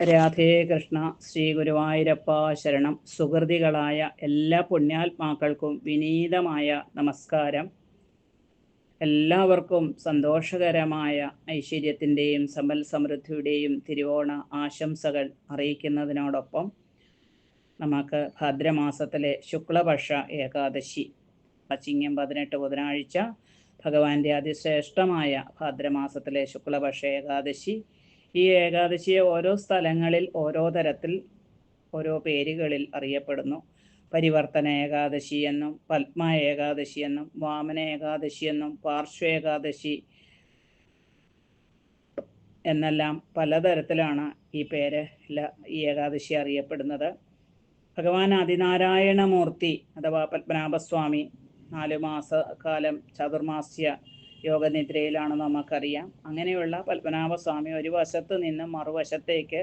രാധേ കൃഷ്ണ ശ്രീ ഗുരുവായൂരപ്പ ശരണം. സുഹൃതികളായ എല്ലാ പുണ്യാത്മാക്കൾക്കും വിനീതമായ നമസ്കാരം. എല്ലാവർക്കും സന്തോഷകരമായ ഐശ്വര്യത്തിന്റെയും സമ്പൽ സമൃദ്ധിയുടെയും തിരുവോണ ആശംസകൾ അറിയിക്കുന്നതിനോടൊപ്പം നമുക്ക് ഭദ്രമാസത്തിലെ ശുക്ലപക്ഷ ഏകാദശി ചിങ്ങം പതിനെട്ട് ബുധനാഴ്ച ഭഗവാന്റെ അതിശ്രേഷ്ഠമായ ഭാദ്രമാസത്തിലെ ശുക്ലപക്ഷ ഏകാദശി ഈ ഏകാദശിയെ ഓരോ സ്ഥലങ്ങളിൽ ഓരോ തരത്തിൽ ഓരോ പേരുകളിൽ അറിയപ്പെടുന്നു. പരിവർത്തന ഏകാദശി എന്നും പത്മ ഏകാദശി എന്നും വാമന ഏകാദശി എന്നും പാർശ്വ ഏകാദശി എന്നെല്ലാം പലതരത്തിലാണ് ഈ പേര് ഈ ഏകാദശി അറിയപ്പെടുന്നത്. ഭഗവാൻ ആദിനാരായണമൂർത്തി അഥവാ പത്മനാഭസ്വാമി നാല് കാലം ചതുർമാസ്യ യോഗനിദ്രയിലാണ് നമുക്കറിയാം. അങ്ങനെയുള്ള പത്മനാഭസ്വാമി ഒരു വശത്ത് നിന്ന് മറുവശത്തേക്ക്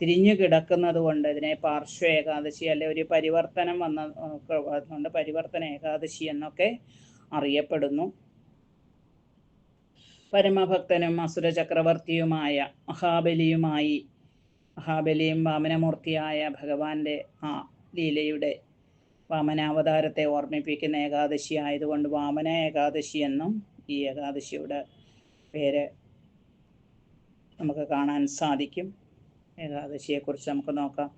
തിരിഞ്ഞു കിടക്കുന്നത് കൊണ്ട് ഇതിനെ പാർശ്വ ഏകാദശി അല്ലെ ഒരു പരിവർത്തനം വന്ന കൊണ്ട് പരിവർത്തന ഏകാദശി എന്നൊക്കെ അറിയപ്പെടുന്നു. പരമഭക്തനും അസുര ചക്രവർത്തിയുമായ മഹാബലിയുമായി മഹാബലിയും വാമനമൂർത്തിയായ ഭഗവാന്റെ ആ ലീലയുടെ വാമനാവതാരത്തെ ഓർമ്മിപ്പിക്കുന്ന ഏകാദശി ആയതുകൊണ്ട് വാമന ഏകാദശി എന്നും ഈ ഏകാദശിയുടെ പേര് നമുക്ക് കാണാൻ സാധിക്കും. ഏകാദശിയെക്കുറിച്ച് നമുക്ക് നോക്കാം.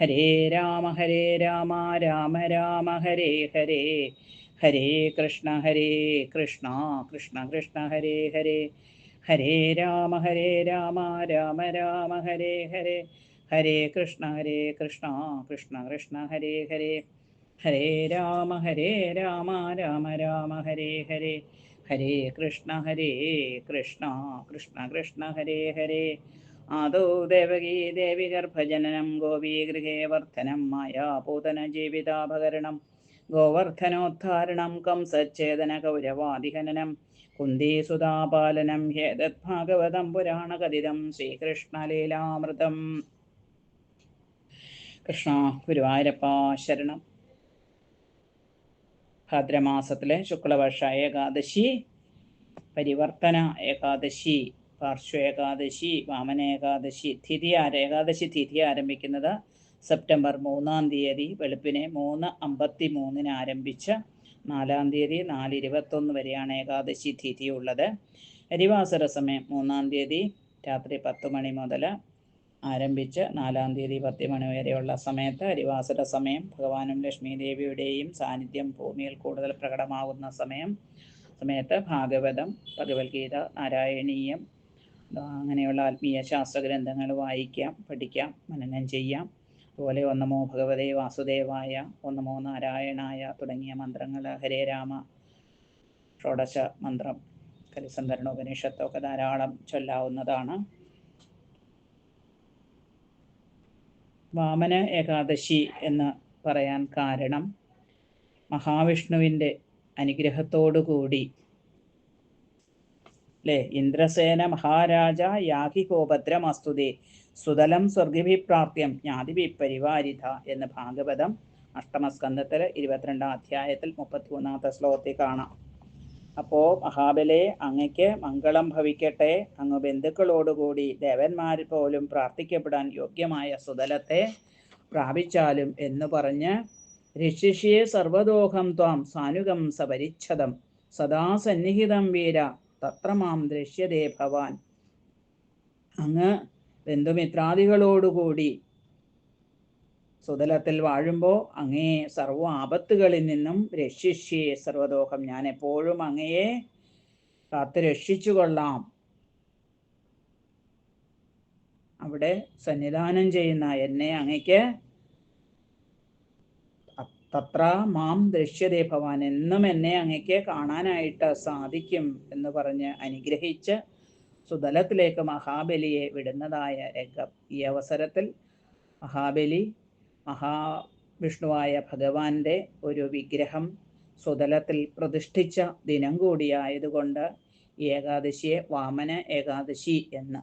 ഹരേ രാമ ഹരേ രാമ രാമ രാമ ഹരേ ഹരേ ഹരേ കൃഷ്ണ ഹരേ കൃഷ്ണ കൃഷ്ണ കൃഷ്ണ ഹരേ ഹരേ ഹരേ രാമ ഹരേ രാമ രാമ രാമ ഹരേ ഹരേ ഹരേ കൃഷ്ണ ഹരേ കൃഷ്ണ കൃഷ്ണ കൃഷ്ണ ഹരേ ഹരേ. ഹരേ രാമ ഹരേ രാമ രാമ രാമ ഹരേ ഹരേ. ഹരേ കൃഷ്ണ ഹരേ കൃഷ്ണ കൃഷ്ണ കൃഷ്ണ ഹരേ ഹരേ. ആദോ ദേവകീ ദേവി ഗർഭജനനം ഗോപീ ഗൃഹേ വർദ്ധനം മായാപൂതന ജീവിതാപകരണം ഗോവർദ്ധനോദ്ധാരണം കംസച്ഛേദന കൗരവാദിഹനനം കുന്ദീസുതാപാലനം ഹേതത് ഭാഗവതം പുരാണകഥിതം ശ്രീകൃഷ്ണലീലാമൃതം കൃഷ്ണ ഗുരുവായൂരപ്പ ശരണം. ഭാദ്രമാസത്തിലെ ശുക്ലപക്ഷ ഏകാദശി പരിവർത്തന ഏകാദശി പാർശ്വ ഏകാദശി വാമന ഏകാദശി തിഥി ഏകാദശി തിഥി ആരംഭിക്കുന്നത് സെപ്റ്റംബർ മൂന്നാം തീയതി വെളുപ്പിനെ മൂന്ന് അമ്പത്തി മൂന്നിന് ആരംഭിച്ച് നാലാം തീയതി നാല് ഇരുപത്തൊന്ന് വരെയാണ് ഏകാദശി തിഥി ഉള്ളത് അരിവാസര സമയം മൂന്നാം തീയതി രാത്രി പത്ത് മണി മുതൽ ആരംഭിച്ച് നാലാം തീയതി പത്ത് മണി വരെയുള്ള സമയത്ത് അരിവാസര സമയം ഭഗവാനും ലക്ഷ്മി ദേവിയുടെയും സാന്നിധ്യം ഭൂമിയിൽ കൂടുതൽ പ്രകടമാകുന്ന സമയം സമയത്ത് ഭാഗവതം ഭഗവത്ഗീത നാരായണീയം അങ്ങനെയുള്ള ആത്മീയ ശാസ്ത്ര ഗ്രന്ഥങ്ങൾ വായിക്കാം പഠിക്കാം മനനം ചെയ്യാം. അതുപോലെ ഒന്നമോ ഭഗവതേ വാസുദേവായ ഒന്നമോ നാരായണായ തുടങ്ങിയ മന്ത്രങ്ങൾ ഹരേ രാമ ഷോഡശ മന്ത്രം കലിസന്ധരണ ഉപനിഷത്തൊക്കെ ധാരാളം ചൊല്ലാവുന്നതാണ്. വാമന ഏകാദശി എന്ന് പറയാൻ കാരണം മഹാവിഷ്ണുവിന്റെ അനുഗ്രഹത്തോടുകൂടി. അല്ലേ ഇന്ദ്രസേന മഹാരാജ യാഹി കോപദ്രമസ്തുതേ സുതലം സ്വർഗിഭിപ്രാപ്യം ജ്ഞാതിഭി പരിവാരിത എന്ന് ഭാഗവതം അഷ്ടമസ്കന്ധത്തിൽ ഇരുപത്തിരണ്ടാം അധ്യായത്തിൽ മുപ്പത്തിമൂന്നാമത്തെ ശ്ലോകത്തിൽ കാണാം. അപ്പോൾ മഹാബലെ അങ്ങയ്ക്ക് മംഗളം ഭവിക്കട്ടെ. അങ്ങ് ബന്ധുക്കളോടുകൂടി ദേവന്മാർ പോലും പ്രാർത്ഥിക്കപ്പെടാൻ യോഗ്യമായ സുതലത്തെ പ്രാപിച്ചാലും എന്ന് പറഞ്ഞ് ഋഷിഷിയെ സർവദോഹം ത്വാം സാനുഗം സപരിച്ഛതം സദാ സന്നിഹിതം വീര തത്രമാം ദൃശ്യതേ ഭവാൻ. അങ്ങ് ബന്ധുമിത്രാദികളോടുകൂടി സുതലത്തിൽ വാഴുമ്പോൾ അങ്ങേ സർവ ആപത്തുകളിൽ നിന്നും രക്ഷിഷ്യേ സർവദോഹം ഞാൻ എപ്പോഴും അങ്ങയെ കാത്തു രക്ഷിച്ചു കൊള്ളാം. അവിടെ സന്നിധാനം ചെയ്യുന്ന എന്നെ അങ്ങയ്ക്ക് തത്ര മാം ദൃശ്യതേ ഭവാൻ. എന്നും എന്നെ അങ്ങയ്ക്ക് കാണാനായിട്ട് സാധിക്കും എന്ന് പറഞ്ഞ് അനുഗ്രഹിച്ച് സുതലത്തിലേക്ക് മഹാബലിയെ വിടുന്നതായ രംഗം. ഈ അവസരത്തിൽ മഹാബലി മഹാവിഷ്ണുവായ ഭഗവാന്റെ ഒരു വിഗ്രഹം സുതലത്തിൽ പ്രതിഷ്ഠിച്ച ദിനം കൂടിയായതുകൊണ്ട് ഏകാദശിയെ വാമന ഏകാദശി എന്ന്.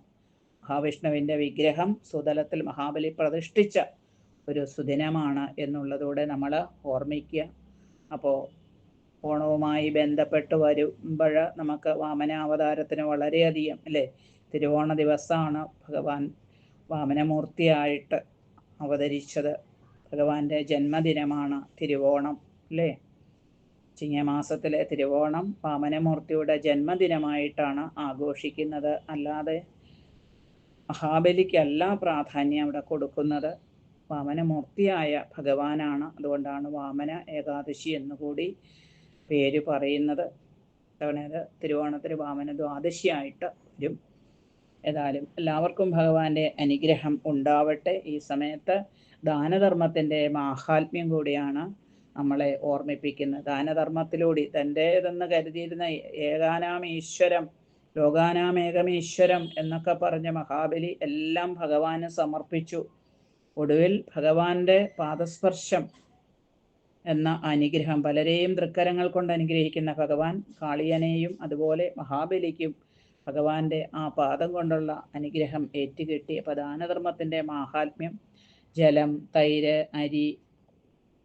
മഹാവിഷ്ണുവിന്റെ വിഗ്രഹം സുതലത്തിൽ മഹാബലി പ്രതിഷ്ഠിച്ച ഒരു സുദിനമാണ് എന്നുള്ളതോടെ നമ്മൾ ഓർമ്മിക്കുക. അപ്പോൾ ഓണവുമായി ബന്ധപ്പെട്ട് വരുമ്പോൾ നമുക്ക് വാമനാവതാരത്തിന് വളരെയധികം അല്ലേ? തിരുവോണ ദിവസമാണ് ഭഗവാൻ വാമനമൂർത്തിയായിട്ട് അവതരിച്ചത്. ഭഗവാന്റെ ജന്മദിനമാണ് തിരുവോണം അല്ലേ? ചിങ്ങമാസത്തിലെ തിരുവോണം വാമനമൂർത്തിയുടെ ജന്മദിനമായിട്ടാണ് ആഘോഷിക്കുന്നത്. അല്ലാതെ മഹാബലിക്കല്ല പ്രാധാന്യം അവിടെ കൊടുക്കുന്നത് വാമനമൂർത്തിയായ ഭഗവാനാണ്. അതുകൊണ്ടാണ് വാമന ഏകാദശി എന്നുകൂടി പേര് പറയുന്നത്. അതുകൊണ്ട് തിരുവോണത്തിന് വാമന ദ്വാദശിയായിട്ട് വരും. ഏതായാലും എല്ലാവർക്കും ഭഗവാന്റെ അനുഗ്രഹം ഉണ്ടാവട്ടെ. ഈ സമയത്ത് ദാനധർമ്മത്തിന്റെ മാഹാത്മ്യം കൂടിയാണ് നമ്മളെ ഓർമ്മിപ്പിക്കുന്നത്. ദാനധർമ്മത്തിലൂടെ തന്റേതെന്ന് കരുതിയിരുന്ന ഏകാനാം ഈശ്വരം ലോകാനാമേകമീശ്വരം എന്നൊക്കെ പറഞ്ഞ മഹാബലി എല്ലാം ഭഗവാന് സമർപ്പിച്ചു. ഒടുവിൽ ഭഗവാന്റെ പാദസ്പർശം എന്ന അനുഗ്രഹം പലരെയും തൃക്കരങ്ങൾ കൊണ്ട് അനുഗ്രഹിക്കുന്ന ഭഗവാൻ കാളിയനെയും അതുപോലെ മഹാബലിക്കും ഭഗവാന്റെ ആ പാദം കൊണ്ടുള്ള അനുഗ്രഹം ഏറ്റുകെട്ടി അപ്പൊ ദാനധർമ്മത്തിന്റെ മാഹാത്മ്യം ജലം തൈര് അരി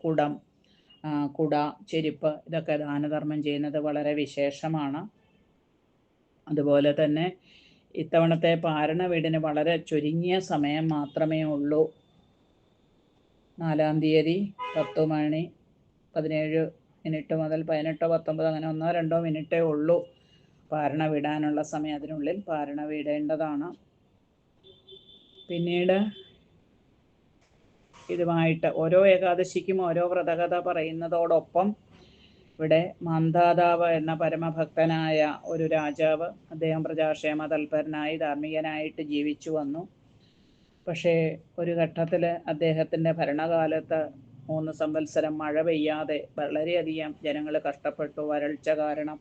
കുടം കുട ചെരുപ്പ് ഇതൊക്കെ ദാനധർമ്മം ചെയ്യുന്നത് വളരെ വിശേഷമാണ്. അതുപോലെ തന്നെ ഇത്തവണത്തെ പാരണ വീടിന് വളരെ ചുരുങ്ങിയ സമയം മാത്രമേ ഉള്ളൂ. നാലാം തീയതി പത്ത് മണി പതിനേഴ് മിനിറ്റ് മുതൽ പതിനെട്ടോ പത്തൊമ്പത് അങ്ങനെ ഒന്നോ രണ്ടോ മിനിറ്റേ ഉള്ളൂ. പാരണ വിടാനുള്ള സമയം അതിനുള്ളിൽ പാരണ വിടേണ്ടതാണ്. പിന്നീട് ഇതുമായിട്ട് ഓരോ ഏകാദശിക്കും ഓരോ വ്രതകഥ പറയുന്നതോടൊപ്പം ഇവിടെ മാന്ധാതാവ് എന്ന പരമഭക്തനായ ഒരു രാജാവ് അദ്ദേഹം പ്രജാക്ഷേമ തൽപരനായി ധാർമ്മികനായിട്ട് ജീവിച്ചു വന്നു. പക്ഷേ ഒരു ഘട്ടത്തിൽ അദ്ദേഹത്തിന്റെ ഭരണകാലത്ത് മൂന്ന് സംവത്സരം മഴ പെയ്യാതെ വളരെയധികം ജനങ്ങൾ കഷ്ടപ്പെട്ടു വരൾച്ച കാരണം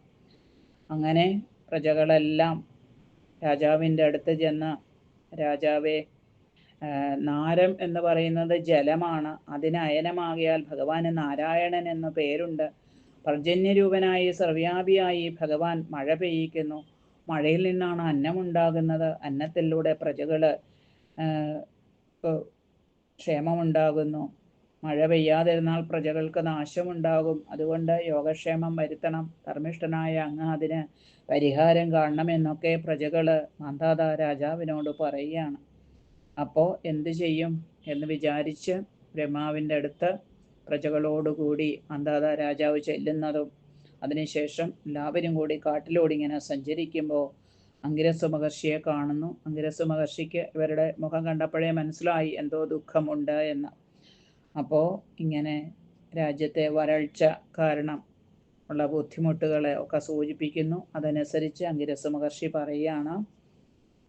അങ്ങനെ പ്രജകളെല്ലാം രാജാവിന്റെ അടുത്ത് ചെന്ന് രാജാവെ നാരം എന്ന് പറയുന്നത് ജലമാണ്. അതിന് അയനമാകിയാൽ ഭഗവാന് നാരായണൻ എന്ന പേരുണ്ട്. പർജന്യരൂപനായി സർവ്യാപിയായി ഭഗവാൻ മഴ പെയ്യിക്കുന്നു. മഴയിൽ നിന്നാണ് അന്നമുണ്ടാകുന്നത്. അന്നത്തിലൂടെ പ്രജകൾ ക്ഷേമമുണ്ടാകുന്നു. മഴ പെയ്യാതിരുന്നാൽ പ്രജകൾക്ക് നാശമുണ്ടാകും. അതുകൊണ്ട് യോഗക്ഷേമം വരുത്തണം. ധർമ്മിഷ്ഠനായ അങ്ങ് അതിന് പരിഹാരം കാണണമെന്നൊക്കെ പ്രജകൾ മാന്താത രാജാവിനോട് പറയുകയാണ്. അപ്പോ എന്തു ചെയ്യും എന്ന് വിചാരിച്ച് ബ്രഹ്മാവിന്റെ അടുത്ത് പ്രജകളോടുകൂടി മാന്താത രാജാവ് ചെല്ലുന്നതും അതിനുശേഷം എല്ലാവരും കൂടി കാട്ടിലൂടെ ഇങ്ങനെ സഞ്ചരിക്കുമ്പോൾ അങ്കിരസ് മഹർഷിയെ കാണുന്നു. അങ്കിരസ് മഹർഷിക്ക് ഇവരുടെ മുഖം കണ്ടപ്പോഴേ മനസ്സിലായി എന്തോ ദുഃഖമുണ്ട് എന്ന്. അപ്പോൾ ഇങ്ങനെ രാജ്യത്തെ വരൾച്ച കാരണം ഉള്ള ബുദ്ധിമുട്ടുകളെ ഒക്കെ സൂചിപ്പിക്കുന്നു. അതനുസരിച്ച് അങ്കിരസ മഹർഷി പറയുകയാണ്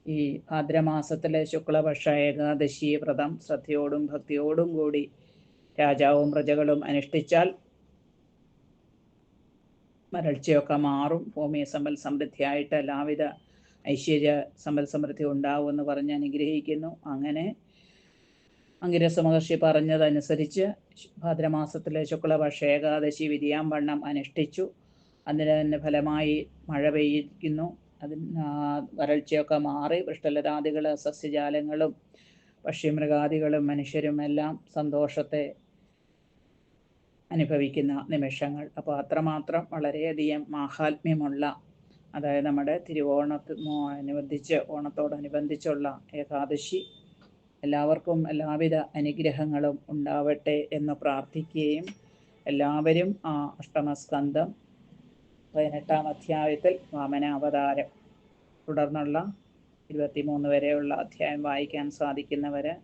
ഈ ഭാദ്രമാസത്തിലെ ശുക്ലപക്ഷ ഏകാദശി വ്രതം ശ്രദ്ധയോടും ഭക്തിയോടും കൂടി രാജാവും പ്രജകളും അനുഷ്ഠിച്ചാൽ വരൾച്ചയൊക്കെ മാറും. ഭൂമി സമ്പൽ സമൃദ്ധിയായിട്ട് എല്ലാവിധ ഐശ്വര്യ സമ്പൽ സമൃദ്ധി ഉണ്ടാവും എന്ന് പറഞ്ഞ് അനുഗ്രഹിക്കുന്നു. അങ്ങനെ അങ്കിരസ മഹർഷി പറഞ്ഞതനുസരിച്ച് ഭാദ്രമാസത്തിലെ ശുക്ലപക്ഷ ഏകാദശി വിധിയാമ്പണ്ണം അനുഷ്ഠിച്ചു. അതിന് തന്നെ ഫലമായി മഴ പെയ്യിക്കുന്നു അതിന് വരൾച്ചയൊക്കെ മാറി. വൃഷ്ടലതാദികൾ സസ്യജാലങ്ങളും പക്ഷിമൃഗാദികളും മനുഷ്യരും എല്ലാം സന്തോഷത്തെ അനുഭവിക്കുന്ന നിമിഷങ്ങൾ. അപ്പോൾ അത്രമാത്രം വളരെയധികം മാഹാത്മ്യമുള്ള അതായത് നമ്മുടെ തിരുവോണത്തിനോടനുബന്ധിച്ച് ഓണത്തോടനുബന്ധിച്ചുള്ള ഏകാദശി എല്ലാവർക്കും എല്ലാവിധ അനുഗ്രഹങ്ങളും ഉണ്ടാവട്ടെ എന്ന് പ്രാർത്ഥിക്കുകയും എല്ലാവരും ആ അഷ്ടമസ്കന്ധം പതിനെട്ടാം അധ്യായത്തിൽ വാമനാവതാരം. തുടർന്നുള്ള ഇരുപത്തിമൂന്ന് വരെയുള്ള അധ്യായം വായിക്കാൻ സാധിക്കുന്നവരെ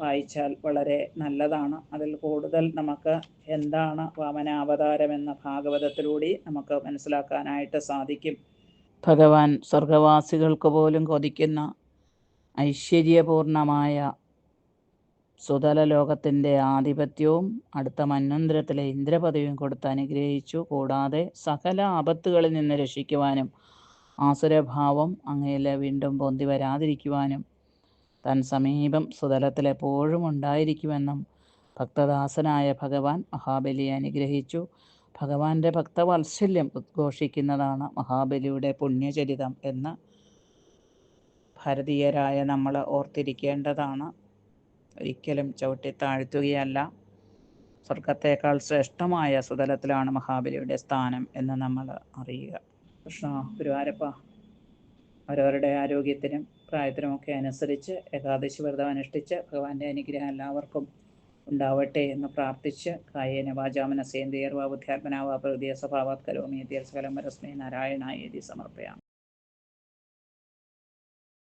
വായിച്ചാൽ വളരെ നല്ലതാണ്. അതിൽ കൂടുതൽ നമുക്ക് എന്താണ് വാമനാവതാരം എന്ന ഭാഗവതത്തിലൂടെ നമുക്ക് മനസ്സിലാക്കാനായിട്ട് സാധിക്കും. ഭഗവാൻ സ്വർഗവാസികൾക്ക് പോലും കൊതിക്കുന്ന ഐശ്വര്യപൂർണമായ സുതല ലോകത്തിന്റെ ആധിപത്യവും അടുത്ത മന്വന്തരത്തിലെ ഇന്ദ്രപദവിയും കൊടുത്ത് അനുഗ്രഹിച്ചു. കൂടാതെ സകല ആപത്തുകളിൽ നിന്ന് രക്ഷിക്കുവാനും ആസുരഭാവം അങ്ങയിൽ വീണ്ടും പൊന്തി വരാതിരിക്കുവാനും താൻ സമീപം സുതലത്തിലെപ്പോഴും ഉണ്ടായിരിക്കുമെന്നും ഭക്തദാസനായ ഭഗവാൻ മഹാബലിയെ അനുഗ്രഹിച്ചു. ഭഗവാന്റെ ഭക്തവാത്സല്യം ഉദ്ഘോഷിക്കുന്നതാണ് മഹാബലിയുടെ പുണ്യചരിതം എന്ന് ഭാരതീയരായ നമ്മൾ ഓർത്തിരിക്കേണ്ടതാണ്. ഒരിക്കലും ചവിട്ടി താഴ്ത്തുകയല്ല. സ്വർഗത്തേക്കാൾ ശ്രേഷ്ഠമായ സുതലത്തിലാണ് മഹാബലിയുടെ സ്ഥാനം എന്ന് നമ്മൾ അറിയുക. കൃഷ്ണ ഗുരുവാരപ്പ അവരവരുടെ ആരോഗ്യത്തിനും പ്രായത്തിനുമൊക്കെ അനുസരിച്ച് ഏകാദശി വ്രതം അനുഷ്ഠിച്ച് ഭഗവാന്റെ അനുഗ്രഹം എല്ലാവർക്കും ഉണ്ടാവട്ടെ എന്ന് പ്രാർത്ഥിച്ച് കായേന വാചാമനസേന്ദ്രിയർവാ ബുദ്ധ്യാത്മനാവാ പ്രകൃതിയ സ്വഭാവാത് കരോമി യഥ്യർസകലം പരസ്മൈ നാരായണായി സമർപ്പയാം